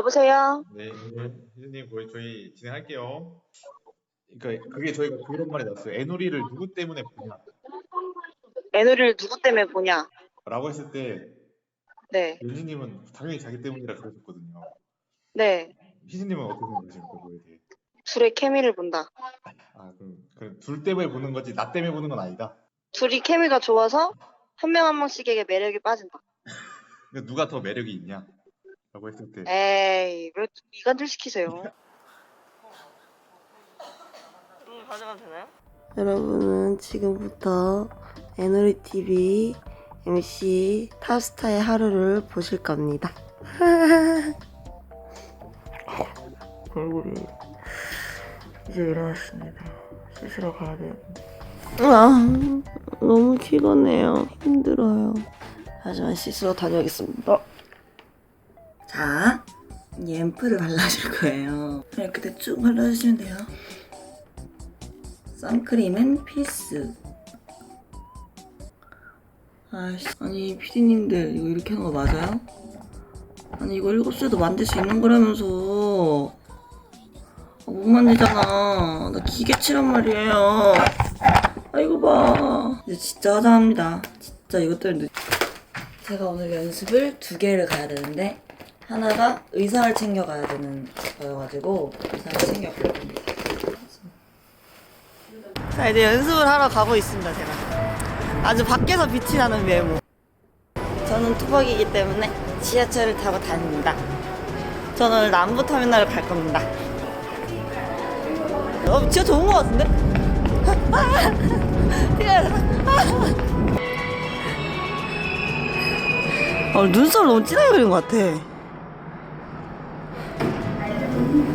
여보세요? 네, 희준님, 거의 저희 진행할게요. 그러니까 그게 저희가 그런 말이 났어요. 애놀이를 누구 때문에 보냐? 애놀이를 누구 때문에 보냐? 라고 했을 때 네, 윤지님은 당연히 자기 때문이라 그러셨거든요. 네. 희준님은 어떻게? 그거에 대해? 둘의 케미를 본다. 아, 그럼, 그럼 둘 때문에 보는 거지 나 때문에 보는 건 아니다. 둘이 케미가 좋아서 한 명 한 명씩에게 매력이 빠진다. 누가 더 매력이 있냐? 라고 했을 때 에이, 왜 이간질 시키세요? 음, 가져가면 되나요? 여러분은 지금부터 애놀이 TV MC 탑스타의 하루를 보실 겁니다. 얼굴이 이제 일어났습니다. 씻으러 가야 돼요. 아, 너무 피곤해요. 힘들어요. 하지만 씻으러 다녀야겠습니다. 자, 이 앰플을 발라줄 거예요. 이렇게 대충 발라주시면 돼요. 선크림은 필수. 아이씨, 아니 피디님들 이거 이렇게 하는 거 맞아요? 아니 이거 7시에도 만들 수 있는 거라면서 아, 못 만들잖아. 나 기계치란 말이에요. 아 이거 봐. 이제 진짜 화장합니다. 진짜 이것 때문에 늦... 제가 오늘 연습을 두 개를 가야 되는데 하나가 의상을 챙겨가야 되는 거여가지고 의상을 챙겨갈 겁니다. 자 이제 연습을 하러 가고 있습니다 제가. 아주 밖에서 빛이 나는 외모. 저는 투벅이기 때문에 지하철을 타고 다닙니다. 저는 남부터미널을 갈 겁니다. 어 지하철 온것 같은데? 어, 눈썹을 너무 진하게 그린 것 같아 근데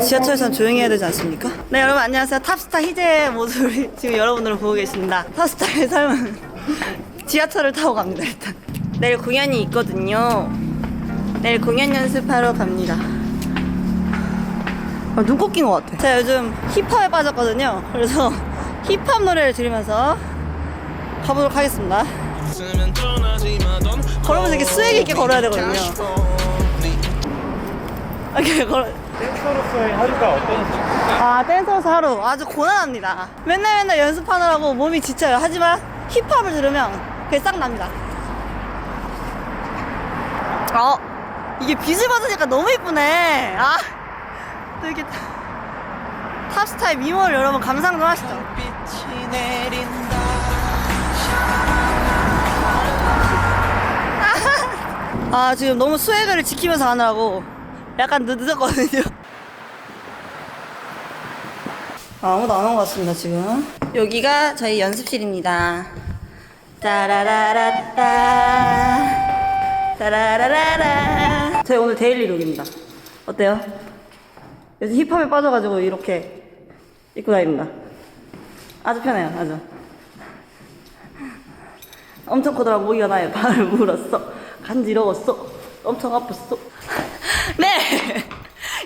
지하철에선 조용히 해야 되지 않습니까? 네 여러분 안녕하세요. 탑스타 희재의 모습을 지금 여러분들은 보고 계십니다. 탑스타의 삶은 지하철을 타고 갑니다 일단. 내일 공연이 있거든요. 내일 공연 연습하러 갑니다. 아, 눈곱 낀것 같아. 제가 요즘 힙합에 빠졌거든요. 그래서 힙합 노래를 들으면서 가보도록 하겠습니다. 걸으면서 이렇게 스웩 있게 걸어야 되거든요 이렇게 걸어 댄서로서의 하루가 어떤지. 아 댄서로서 하루. 아주 고난합니다. 맨날 맨날 연습하느라고 몸이 지쳐요. 하지만 힙합을 들으면 그게 싹 납니다. 어? 이게 빛을 받으니까 너무 이쁘네. 아 또 이렇게 탑스타의 미모를 여러분 감상 좀 하시죠. 아 지금 너무 스웨그를 지키면서 하느라고 약간 늦- 늦었거든요 아, 아무도 안 온 것 같습니다, 지금. 여기가 저희 연습실입니다. 따라라라따. 따라라라라. 저희 오늘 데일리 룩입니다. 어때요? 요즘 힙합에 빠져가지고 이렇게 입고 다닙니다. 아주 편해요, 아주. 엄청 커다란 모기가 나의 발을 물었어. 간지러웠어. 엄청 아팠어. 네!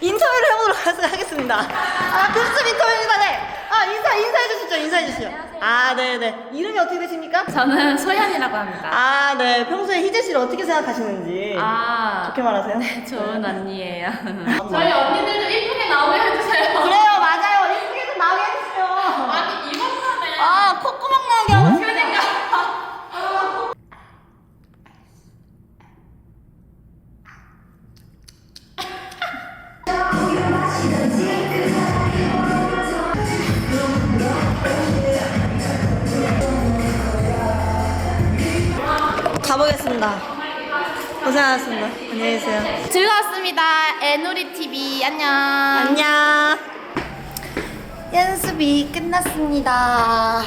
인터뷰를 해보도록 하- 하겠습니다. 아, 급습 인터뷰입니다, 네. 아, 인사, 인사해 주시죠, 인사해 주시죠. 아, 네네. 이름이 어떻게 되십니까? 저는 소연이라고 합니다. 아, 네. 평소에 희재 씨를 어떻게 생각하시는지. 아, 좋게 말하세요. 좋은 언니예요. 저희 언니들도 이쁘게 나오게 해주세요. 그래요. 가보겠습니다. 고생하셨습니다. 안녕히 계세요. 즐거웠습니다. 애놀이 TV 안녕. 안녕. 연습이 끝났습니다.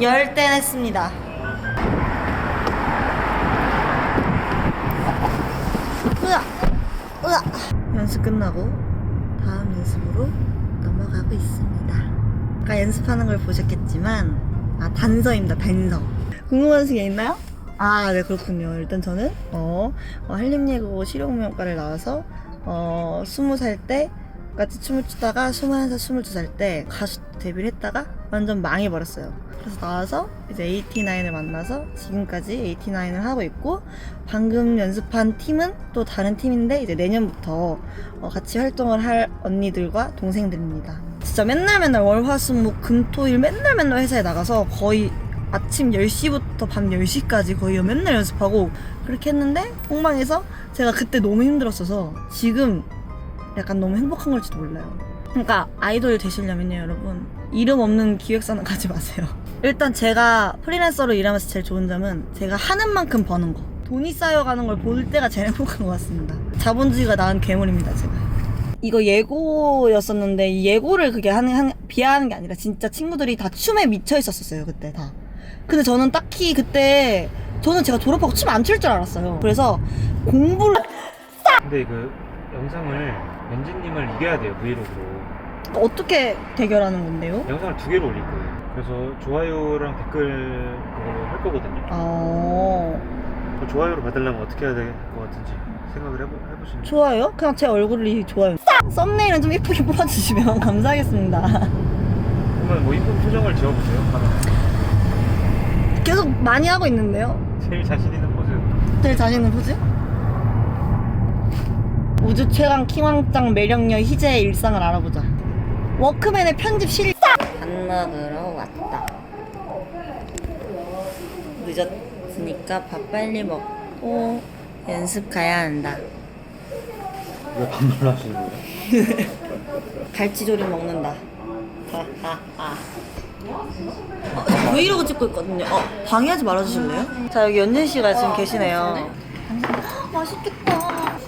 열대 냈습니다. 으아, 으아. 연습 끝나고 다음 연습으로 넘어가고 있습니다. 아까 연습하는 걸 보셨겠지만, 아, 단서입니다, 단서. 궁금하신 게 있나요? 아, 네, 그렇군요. 일단 저는, 어, 어 한림예고 실용무용과를 나와서, 어, 스무 살 때, 같이 춤을 추다가 21살, 22살 때 가수 데뷔를 했다가 완전 망해버렸어요. 그래서 나와서 이제 AT9을 만나서 지금까지 AT9을 하고 있고 방금 연습한 팀은 또 다른 팀인데 이제 내년부터 어, 같이 활동을 할 언니들과 동생들입니다. 진짜 맨날 맨날 월화수목 금토일 맨날 맨날 회사에 나가서 거의 아침 10시부터 밤 10시까지 거의 맨날 연습하고 그렇게 했는데 폭망해서 제가 그때 너무 힘들었어서 지금 약간 너무 행복한 걸지도 몰라요. 그러니까 아이돌 되시려면요, 여러분. 이름 없는 기획사는 가지 마세요. 일단 제가 프리랜서로 일하면서 제일 좋은 점은 제가 하는 만큼 버는 거. 돈이 쌓여가는 걸 볼 때가 제일 행복한 것 같습니다. 자본주의가 낳은 괴물입니다, 제가. 이거 예고였었는데 이 예고를 그게 하는, 하는 비하하는 게 아니라 진짜 친구들이 다 춤에 미쳐 있었었어요, 그때 다. 근데 저는 딱히 그때 저는 제가 졸업하고 춤 안 출 줄 알았어요. 그래서 공부를 근데 그 영상을 연진님을 이겨야 돼요 브이로그로 어떻게 대결하는 건데요? 영상을 두 개로 올릴 거예요 그래서 좋아요랑 댓글 그걸로 할 거거든요 아 그 좋아요를 받으려면 어떻게 해야 될 것 같은지 생각을 해보, 해보시면 좋아요? 그냥 제 얼굴이 좋아요. 썸네일은 좀 예쁘게 뽑아주시면 감사하겠습니다. 그러면 뭐 이쁜 표정을 지어보세요 하나 계속 많이 하고 있는데요. 제일 자신 있는 모습 제일 자신 있는 포즈? 우주 최강 킹왕짱 매력녀 희재의 일상을 알아보자. 워크맨의 편집 실. 밥 먹으러 왔다. 늦었으니까 밥 빨리 먹고 연습 가야 한다. 왜 반말로 하시는 거예요? 갈치조림 먹는다. 하하하. 어, 브이로그 찍고 있거든요. 어, 방해하지 말아주실래요? 자, 여기 연진 씨가 지금 계시네요. 맛있겠다.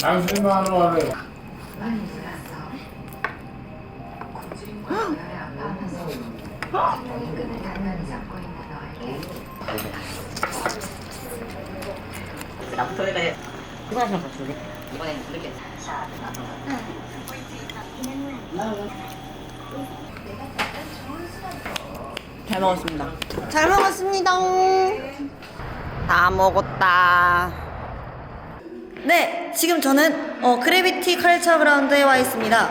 당신만 원해. 나부터 여기까지 수고하시면 같이 오게. 이번엔 부를게. 잘 먹었습니다. 잘 먹었습니다. 다 먹었다. 네, 지금 저는 어, 그래비티 컬처 그라운드에 와 있습니다.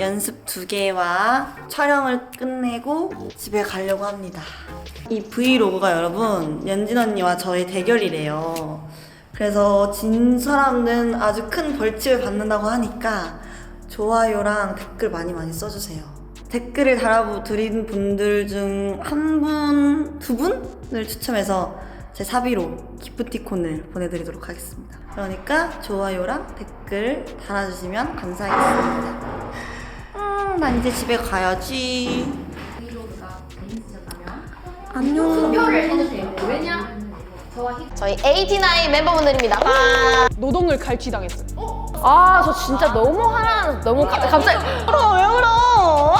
연습 두 개와 촬영을 끝내고 집에 가려고 합니다. 이 브이로그가 여러분 연진 언니와 저의 대결이래요. 그래서 진 사람은 아주 큰 벌칙을 받는다고 하니까 좋아요랑 댓글 많이 많이 써주세요. 댓글을 달아드린 분들 중 한 분, 두 분을 추첨해서 제 사비로 기프티콘을 보내드리도록 하겠습니다. 그러니까 좋아요랑 댓글 달아주시면 감사하겠습니다. 음, 난 이제 집에 가야지. 안녕. 표를 해주세요. 왜냐? 희 저희 AT9 멤버분들입니다. 노동을 갈취당했어요. 아, 저 진짜 너무 하나, 너무 가- 갑자기. 울어, 왜 울어?